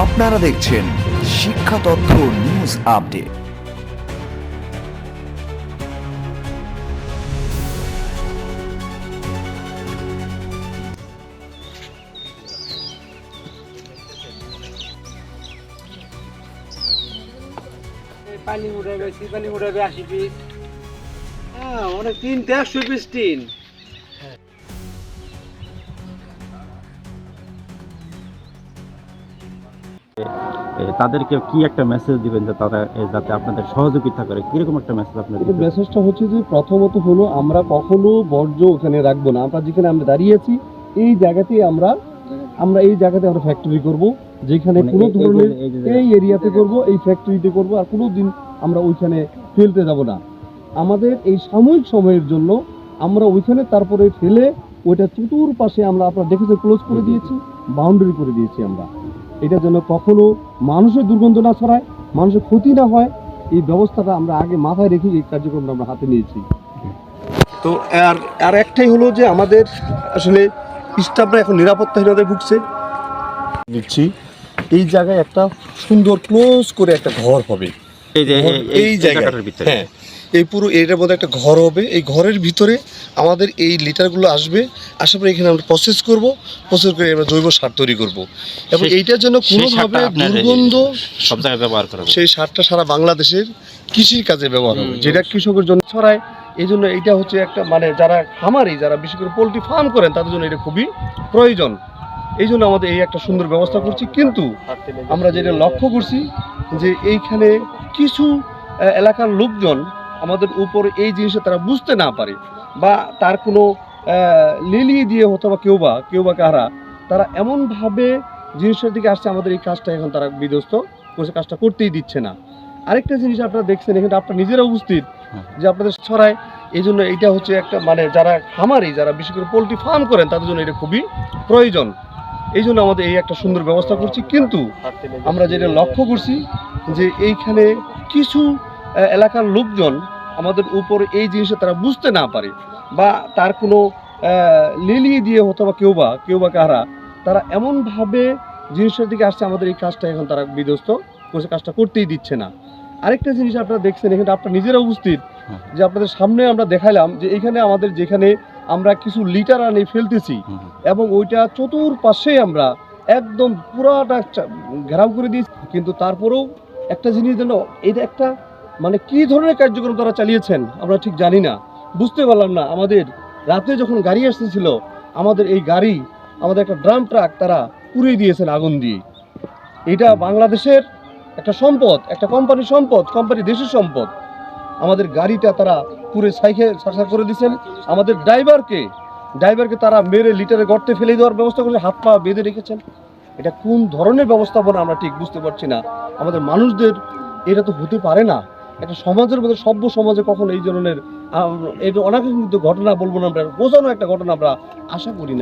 আপনারা দেখছেন শিক্ষা তথ্য নিউজ আপডেট। পানি উঠাবে পানি উঠাবে আশি পিস হ্যাঁ অনেক তিন একশো পিস টিন। তাদেরকে কি একটা মেসেজ দিবেন যে তারা যাতে আপনাদের সহযোগিতা করে? কীরকম একটা মেসেজ আপনাদের মেসেজটা হচ্ছে যে প্রথমত হলো আমরা কখনো বর্জ্য ওখানে রাখব না। আমরা যেখানে আমরা দাঁড়িয়ে আছি এই জায়গাতেই আমরা আমরা এই জায়গাতে আমরা ফ্যাক্টরি করব। যেখানে মানে কোনো ধরনের এই এরিয়াতে করব এই ফ্যাক্টরিতে করব আর কোনো দিন আমরা ওইখানে ফেলতে যাব না। আমাদের এই সাময়িক সময়ের জন্য আমরা ওইখানে তারপরে ফেলে ওইটা চতুর পাশে আমরা আপনারা দেখেছেন ক্লোজ করে দিয়েছি বাউন্ডারি করে দিয়েছি আমরা। এটার যেন কখনো মানুষের দুর্গন্ধ না ছড়ায় মানুষের ক্ষতি না হয়। এই ব্যবস্থাটা আমরা আগে মাথায় রেখে এই কার্যক্রমটা আমরা হাতে নিয়েছি। তো আর আর একটাই হলো যে আমাদের আসলে স্টাফরা এখন নিরাপত্তাহীনতায় ভুগছে। দিচ্ছি। এই জায়গায় একটা সুন্দর ক্লোজ করে একটা ঘর হবে। এই যে ঘর- এই জায়গাটার ভিতরে। হ্যাঁ এই পুরো এটার মধ্যে একটা ঘর হবে। এই ঘরের ভিতরে আমাদের এই লিটারগুলো আসবে। আসার পরে এখানে আমরা প্রসেস করব প্রসেস করে আমরা জৈব সার তৈরি করব। এবং এইটার জন্য কোনোভাবে দুর্গন্ধ সব জায়গায় ব্যবহার করা সেই সারটা সারা বাংলাদেশের কৃষির কাজে ব্যবহার হবে। যেটা কৃষকের জন্য ছড়ায় এই জন্য এটা হচ্ছে একটা মানে যারা খামারি যারা বিশেষ করে পোলট্রি ফার্ম করেন তাদের জন্য এটা খুবই প্রয়োজন। এই জন্য আমাদের এই একটা সুন্দর ব্যবস্থা করছি। কিন্তু আমরা যেটা লক্ষ্য করছি যে এইখানে কিছু এলাকার লোকজন আমাদের উপর এই জিনিসটা তারা বুঝতে না পারে বা তার কোনো লিলিয়ে দিয়ে হতো বা কেউ বা কেউ বা কারা, তারা এমনভাবে জিনিসের দিকে আসছে, আমাদের এই কাজটা এখন তারা বিধ্বস্ত করছে, কাজটা করতেই দিচ্ছে না। আরেকটা জিনিস আপনারা দেখছেন, এখানে আপনার নিজেরা উপস্থিত যে আপনাদের ছড়ায় এই জন্য এটা হচ্ছে একটা মানে যারা খামারি, যারা বিশেষ করে পোলট্রি ফার্ম করেন, তাদের জন্য এটা খুবই প্রয়োজন। এই জন্য আমাদের এই একটা সুন্দর ব্যবস্থা করছি, কিন্তু আমরা যেটা লক্ষ্য করছি যে এইখানে কিছু এলাকার লোকজন আমাদের উপর এই জিনিসটা তারা বুঝতে না পারে বা তার কোনো লিলিয়ে দিয়ে হতো বা কেউ বা কেউ বা কারা তারা এমনভাবে জিনিসের দিকে আসছে আমাদের এই কাজটা এখন তারা বিধ্বস্ত করছে কাজটা করতেই দিচ্ছে না আরেকটা জিনিস আপনারা দেখছেন এখানে আপনার নিজেরা উপস্থিত যে আপনাদের সামনে আমরা দেখাইলাম যে এখানে আমাদের যেখানে আমরা কিছু লিটার আনে ফেলতেছি। এবং ওইটা চতুর্পাশে আমরা একদম পুরাটা ঘেরাও করে দিয়েছি কিন্তু তারপরেও একটা জিনিস যেন এটা একটা মানে কি ধরনের কার্যক্রম তারা চালিয়েছেন, আমরা ঠিক জানি না। বুঝতে পারলাম না, আমাদের রাতে যখন গাড়ি আসতেছিল, আমাদের এই গাড়ি, আমাদের একটা ড্রাম ট্রাক তারা পুড়িয়ে দিয়েছেন আগুন দিয়ে। এটা বাংলাদেশের একটা সম্পদ, একটা কোম্পানির সম্পদ, কোম্পানি দেশের সম্পদ। আমাদের গাড়িটা তারা পুরে সাইকে সারসার করে দিয়েছেন। আমাদের ড্রাইভারকে ড্রাইভারকে তারা মেরে লিটারে গর্তে ফেলে দেওয়ার ব্যবস্থা করে হাত পা বেঁধে রেখেছেন। এটা কোন ধরনের ব্যবস্থাপনা আমরা ঠিক বুঝতে পারছি না। আমাদের মানুষদের এটা তো হতে পারে না। একটা সমাজের মধ্যে সভ্য সমাজে কখন এই ধরনের এটা অনাকাঙ্ক্ষিত ঘটনা বলব না আমরা বোঝানো একটা ঘটনা আমরা আশা করি না।